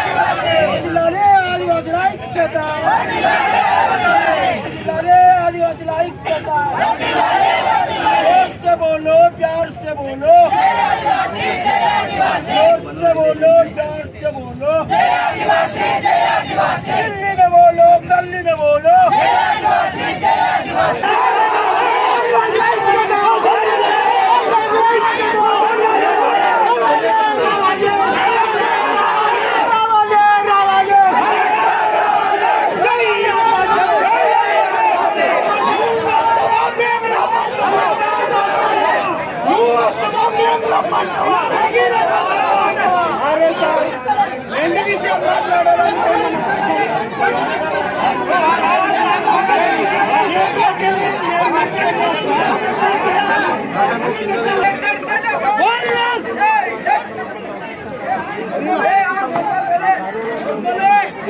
महिलाने आदिवासीला ऐक्यता महिलाने आदिवासीला ऐक्यता जोर से बोलो प्यार से बोलो जोर से बोलो प्यार से बोलो दिल्ली में बोलो कल्ली में बोलो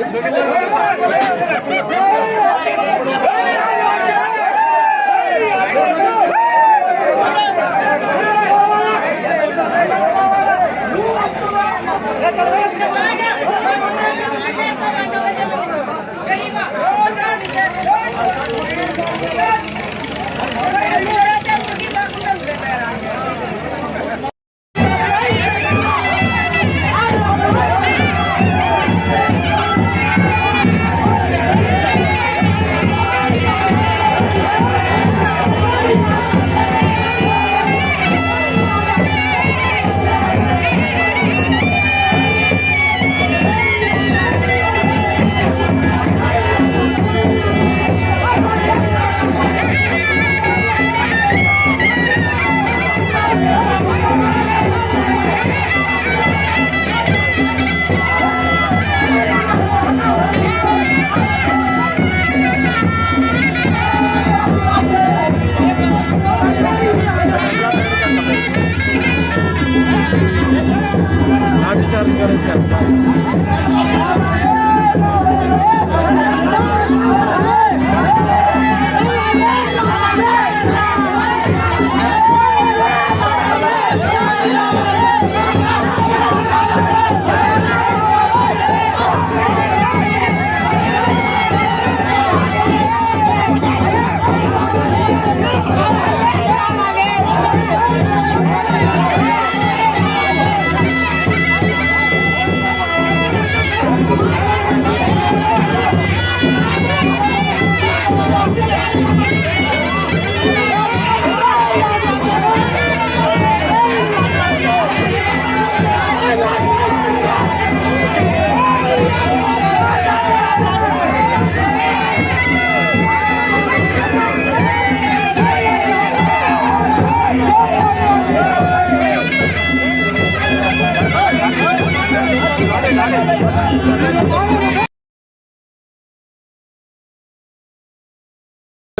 Let's go!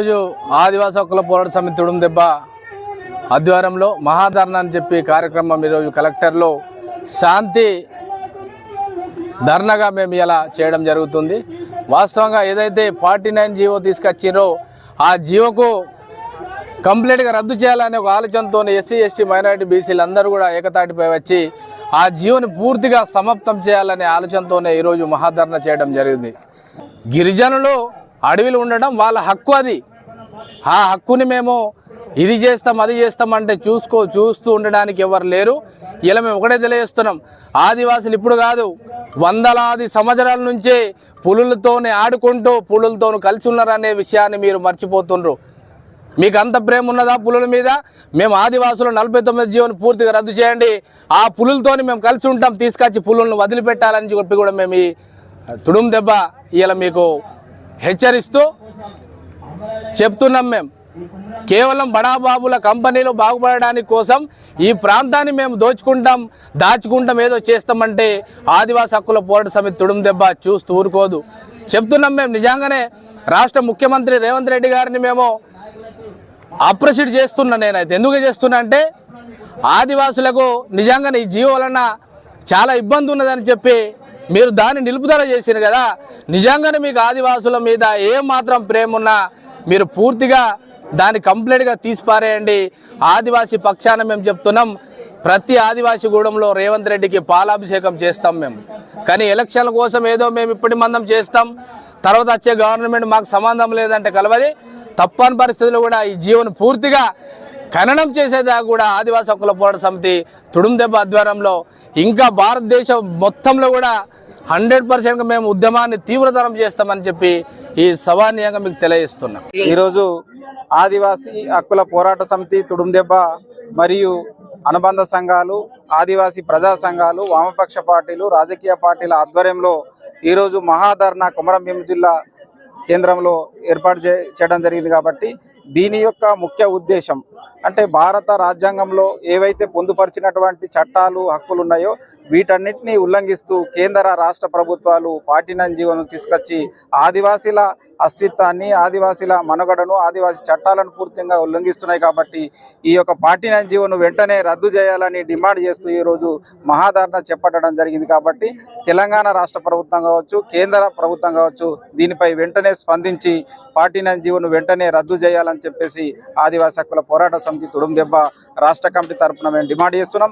ఈరోజు ఆదివాసీ హక్కుల పోరాట సమితి తుడుం దెబ్బ ఆధ్వర్యంలో మహాధరణ అని చెప్పి కార్యక్రమం ఈరోజు కలెక్టర్లో శాంతి ధర్నగా మేము ఇలా చేయడం జరుగుతుంది. వాస్తవంగా ఏదైతే ఫార్టీ నైన్ జీవో తీసుకొచ్చిరో ఆ జీవోకు కంప్లీట్గా రద్దు చేయాలనే ఒక ఆలోచనతో ఎస్సీ ఎస్టీ మైనారిటీ బీసీలు అందరూ కూడా ఏకతాటిపై వచ్చి ఆ జీవోని పూర్తిగా సమాప్తం చేయాలనే ఆలోచనతోనే ఈరోజు మహాధరణ చేయడం జరిగింది. గిరిజనులు అడవిలో ఉండడం వాళ్ళ హక్కు అది. ఆ హక్కుని మేము ఇది చేస్తాం అది చేస్తాం అంటే చూసుకో చూస్తూ ఉండడానికి ఎవరు లేరు. ఇలా మేము ఒకటే తెలియజేస్తున్నాం. ఆదివాసులు ఇప్పుడు కాదు వందలాది సంవత్సరాల నుంచే పులులతోనే ఆడుకుంటూ పులులతోనూ కలిసి ఉన్నారనే విషయాన్ని మీరు మర్చిపోతుండ్రు. మీకు అంత ప్రేమ ఉన్నదా పులుల మీద? మేము ఆదివాసులు నలభై తొమ్మిది జీవోని పూర్తిగా రద్దు చేయండి. ఆ పులులతోని మేము కలిసి ఉంటాం తీసుకొచ్చి పులులను వదిలిపెట్టాలని చెప్పి కూడా మేము ఈ తుడుం దెబ్బ ఇలా మీకు హెచ్చరిస్తూ చెప్తున్నాం మేము కేవలం బడాబాబుల కంపెనీలు బాగుపడడానికి కోసం ఈ ప్రాంతాన్ని మేము దోచుకుంటాం దాచుకుంటాం ఏదో చేస్తామంటే ఆదివాసి హక్కుల పోరాట సమితి తుడుం దెబ్బ చూస్తూ ఊరుకోదు. చెప్తున్నాం మేము నిజంగానే రాష్ట్ర ముఖ్యమంత్రి రేవంత్ రెడ్డి గారిని మేము అప్రిషియేట్ చేస్తున్నా నేనైతే. ఎందుకు చేస్తున్నా అంటే ఆదివాసులకు నిజంగానే ఈ జీవో వలన చాలా ఇబ్బంది ఉన్నదని చెప్పి మీరు దాన్ని నిలుపుదల చేసిరు కదా. నిజంగానే మీకు ఆదివాసుల మీద ఏ మాత్రం ప్రేమ ఉన్నా మీరు పూర్తిగా దాన్ని కంప్లీట్గా తీసిపారేయండి. ఆదివాసీ పక్షాన మేము చెప్తున్నాం ప్రతి ఆదివాసీ గూడెంలో రేవంత్ రెడ్డికి పాలాభిషేకం చేస్తాం మేము. కానీ ఎలక్షన్ల కోసం ఏదో మేము ఇప్పటి మందం చేస్తాం. తర్వాత వచ్చే గవర్నమెంట్ మాకు సంబంధం లేదంటే కలవది. తప్పని పరిస్థితుల్లో కూడా ఈ జీవను పూర్తిగా ఖననం చేసేదాకా కూడా ఆదివాసీ హక్కుల పోరాట సమితి తుడుం దెబ్బ ఆధ్వర్యంలో. ఇంకా భారతదేశం మొత్తంలో కూడా హండ్రెడ్ పర్సెంట్గా మేము ఉద్యమాన్ని తీవ్రతరం చేస్తామని చెప్పి ఈ సవానీయంగా మీకు తెలియజేస్తున్నాం. ఈరోజు ఆదివాసీ హక్కుల పోరాట సమితి తుడుందెబ్బ మరియు అనుబంధ సంఘాలు ఆదివాసీ ప్రజా సంఘాలు వామపక్ష పార్టీలు రాజకీయ పార్టీల ఆధ్వర్యంలో ఈరోజు మహాధర్ణ కొమరంభీం జిల్లా కేంద్రంలో ఏర్పాటు చే చేయడం జరిగింది కాబట్టి దీని యొక్క ముఖ్య ఉద్దేశం అంటే భారత రాజ్యాంగంలో ఏవైతే పొందుపరిచినటువంటి చట్టాలు హక్కులు ఉన్నాయో వీటన్నిటిని ఉల్లంఘిస్తూ కేంద్ర రాష్ట్ర ప్రభుత్వాలు పార్టీ జీవనం తీసుకొచ్చి ఆదివాసీల అస్తిత్వాన్ని ఆదివాసీల మనుగడను ఆదివాసీ చట్టాలను పూర్తిగా ఉల్లంఘిస్తున్నాయి కాబట్టి ఈ యొక్క పార్టీ జీవను వెంటనే రద్దు చేయాలని డిమాండ్ చేస్తూ ఈరోజు మహాధారణ చేపట్టడం జరిగింది కాబట్టి తెలంగాణ రాష్ట్ర ప్రభుత్వం కావచ్చు కేంద్ర ప్రభుత్వం కావచ్చు దీనిపై వెంటనే స్పందించి పార్టీ జీవను వెంటనే రద్దు చేయాలని చెప్పేసి ఆదివాసీ హక్కుల పోరాటం సమితి తుడుం దెబ్బ రాష్ట్ర కమిటీ తరఫున మేము డిమాండ్ చేస్తున్నాం.